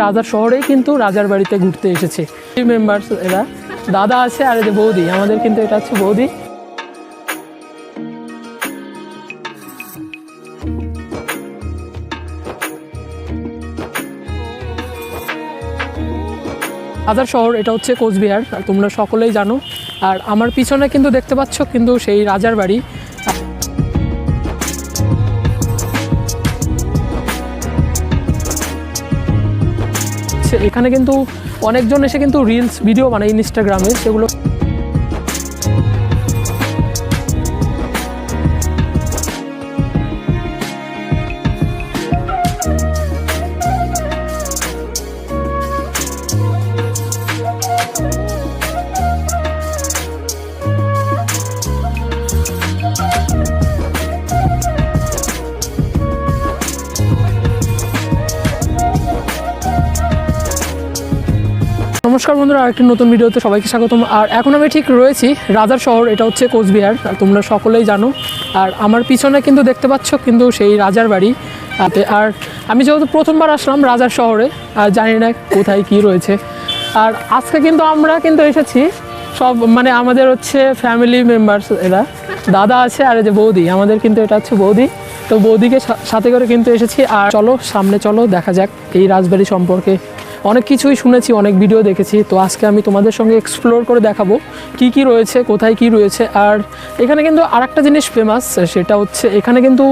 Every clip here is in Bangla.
রাজার শহরেই কিন্তু রাজার বাড়িতে ঘুরতে এসেছে। মেম্বার্স এরা, দাদা আছে আর যে বৌদি, আমাদের কিন্তু এটা হচ্ছে বৌদি। রাজার শহর, এটা হচ্ছে কোচবিহার তোমরা সকলেই জানো। আর আমার পিছনে কিন্তু দেখতে পাচ্ছ কিন্তু সেই রাজার বাড়ি। সে- এখানে কিন্তু অনেকজন এসে কিন্তু রিলস ভিডিও বানায় ইনস্টাগ্রামে সেগুলো নমস্কার বন্ধুরা, আরেকটি নতুন ভিডিওতে সবাইকে স্বাগতম। আর এখন আমি ঠিক রয়েছি রাজার শহর, এটা হচ্ছে কোচবিহার। তোমরা সকলেই জানো। আর আমার পিছনে কিন্তু দেখতে পাচ্ছ কিন্তু সেই রাজার বাড়ি। আতে- আর আমি যেহেতু প্রথমবার আসলাম রাজার শহরে, আর জানি না কোথায় কি রয়েছে। আর আজকে কিন্তু আমরা কিন্তু এসেছি সব মানে আমাদের হচ্ছে ফ্যামিলি মেম্বার্স এরা। দাদা আছে আর এই যে বৌদি, আমাদের কিন্তু এটা হচ্ছে বৌদি। তো বৌদিকে সাথে করে কিন্তু এসেছি। আর চলো, সামনে চলো, দেখা যাক এই রাজবাড়ি সম্পর্কে অনেক কিছুই শুনেছি, অনেক ভিডিও দেখেছি। তো আজকে আমি তোমাদের সঙ্গে এক্সপ্লোর করে দেখাবো কি কি রয়েছে, কোথায় কি রয়েছে। আর এখানে কিন্তু আরেকটা জিনিস ফেমাস সেটা হচ্ছে এখানে কিন্তু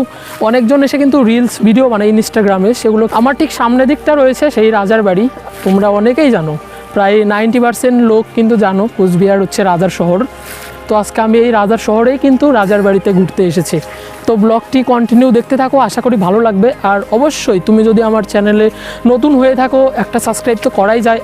অনেকজন এসে কিন্তু রিলস ভিডিও বানায় ইনস্টাগ্রামে সেগুলো আমার ঠিক সামনের দিকটা রয়েছে, সেই রাজার বাড়ি। তোমরা অনেকেই জানো, প্রায় নাইনটি পার্সেন্ট লোক কিন্তু জানো, কোচবিহার হচ্ছে রাজার শহর। তো আজকে আমি এই রাজার শহরেই কিন্তু রাজার বাড়িতে ঘুরতে এসেছি। তো ব্লগটি কন্টিনিউ দেখতে থাকো, আশা করি ভালো লাগবে। আর অবশ্যই তুমি যদি আমার চ্যানেলে নতুন হয়ে থাকো, একটা সাবস্ক্রাইব তো করাই যায়।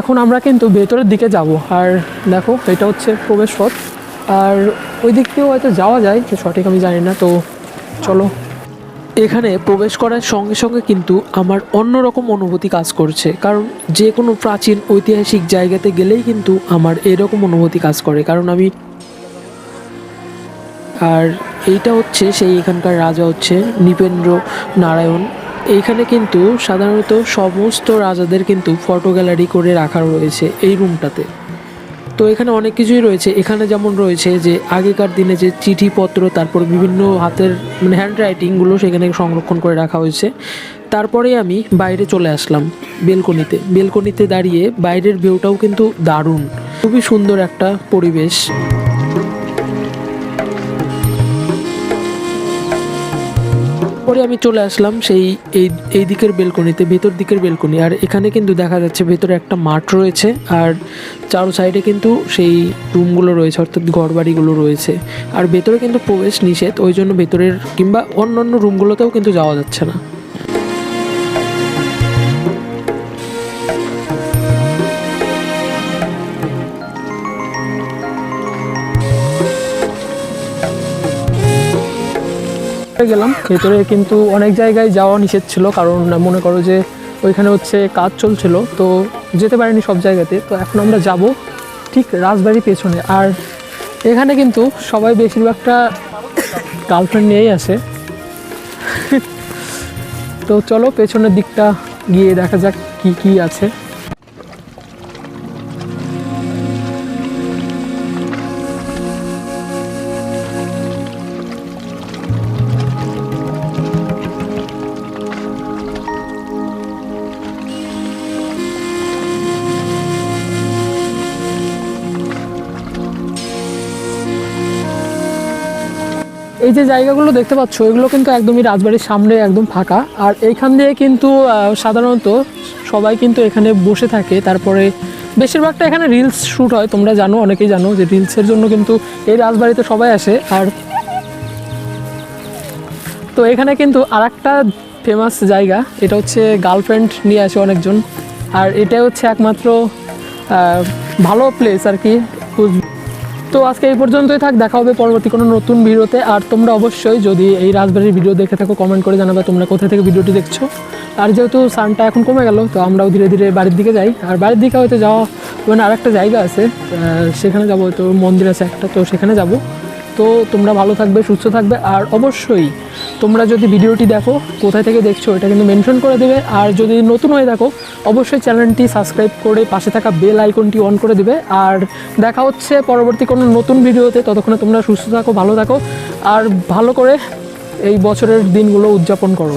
এখন আমরা কিন্তু ভেতরের দিকে যাব। আর দেখো, এটা হচ্ছে প্রবেশ পথ আর ওই দিক দিয়েও হয়তো যাওয়া যায় সঠিক আমি জানি না, তো চলো। এখানে প্রবেশ করার সঙ্গে সঙ্গে কিন্তু আমার অন্যরকম অনুভূতি কাজ করছে। কারণ যে কোনো প্রাচীন ঐতিহাসিক জায়গাতে গেলেই কিন্তু আমার এরকম অনুভূতি কাজ করে। কারণ আমি আর এইটা হচ্ছে সেই এখানকার রাজা হচ্ছে নৃপেন্দ্র নারায়ণ এইখানে কিন্তু সাধারণত সমস্ত রাজাদের কিন্তু ফটো গ্যালারি করে রাখা রয়েছে এই রুমটাতে তো এখানে অনেক কিছুই রয়েছে। এখানে যেমন রয়েছে যে আগেকার দিনে যে চিঠিপত্র, তারপর বিভিন্ন হাতের মানে হ্যান্ড রাইটিংগুলো সেখানে সংরক্ষণ করে রাখা হয়েছে। তারপরে আমি বাইরে চলে আসলাম বেলকনিতে। বেলকনিতে দাঁড়িয়ে বাইরের ভিউটাও কিন্তু দারুণ। খুবই সুন্দর একটা পরিবেশ। পরে আমি চলে আসলাম সেই এই এই দিকের বেলকনিতে, ভেতর দিকের বেলকনি। আর এখানে কিন্তু দেখা যাচ্ছে ভেতরে একটা মাঠ রয়েছে, আর চারো সাইডে কিন্তু সেই রুমগুলো রয়েছে, অর্থাৎ ঘরবাড়িগুলো রয়েছে। আর ভেতরে কিন্তু প্রবেশ নিষেধ, ওই জন্য ভেতরের কিংবা অন্য অন্য রুমগুলোতেও কিন্তু যাওয়া যাচ্ছে না। গেলাম। ভেতরে কিন্তু অনেক জায়গায় যাওয়া নিষেধ ছিল, কারণ মনে করো যে ওইখানে হচ্ছে কাজ চলছিল, তো যেতে পারিনি সব জায়গাতে। তো এখন আমরা যাব ঠিক রাজবাড়ির পেছনে। আর এখানে কিন্তু সবাই বেশিরভাগটা গার্লফ্রেন্ড নিয়েই আসে তো চলো পেছনের দিকটা গিয়ে দেখা যাক কি কি আছে। এই যে জায়গাগুলো দেখতে পাচ্ছ, এগুলো কিন্তু একদমই রাজবাড়ির সামনে একদম ফাঁকা। আর এইখান দিয়ে কিন্তু সাধারণত সবাই কিন্তু এখানে বসে থাকে। তারপরে বেশিরভাগটা এখানে রিলস শ্যুট হয়, তোমরা জানো, অনেকেই জানো যে রিলসের জন্য কিন্তু এই রাজবাড়িতে সবাই আসে। আর তো এখানে কিন্তু আরেকটা ফেমাস জায়গা, এটা হচ্ছে গার্লফ্রেন্ড নিয়ে আসে অনেকজন। আর এটা হচ্ছে একমাত্র ভালো প্লেস আর কি তো আজকে এই পর্যন্তই থাক, দেখা হবে পরবর্তী কোনো নতুন ভিডিওতে। আর তোমরা অবশ্যই যদি এই রাজবাড়ির ভিডিও দেখে থাকো কমেন্ট করে জানাবে তোমরা কোথা থেকে ভিডিওটি দেখছ। আর যেহেতু সানটা এখন কমে গেল, তো আমরাও ধীরে ধীরে বাড়ির দিকে যাই। আর বাড়ির দিকে হয়তো যাওয়া মানে আরেকটা জায়গা আছে সেখানে যাব, তো মন্দির আছে একটা, তো সেখানে যাব। তো তোমরা ভালো থাকবে, সুস্থ থাকবে। আর অবশ্যই তোমরা যদি ভিডিওটি দেখো, কোথায় থেকে দেখছ, এটা কিন্তু মেনশন করে দেবে। আর যদি নতুন হয়ে দেখো অবশ্যই চ্যানেলটি সাবস্ক্রাইব করে পাশে থাকা বেল আইকনটি অন করে দেবে। আর দেখা হচ্ছে পরবর্তী কোনো নতুন ভিডিওতে। ততক্ষণে তোমরা সুস্থ থাকো, ভালো থাকো। আর ভালো করে এই বছরের দিনগুলো উদযাপন করো।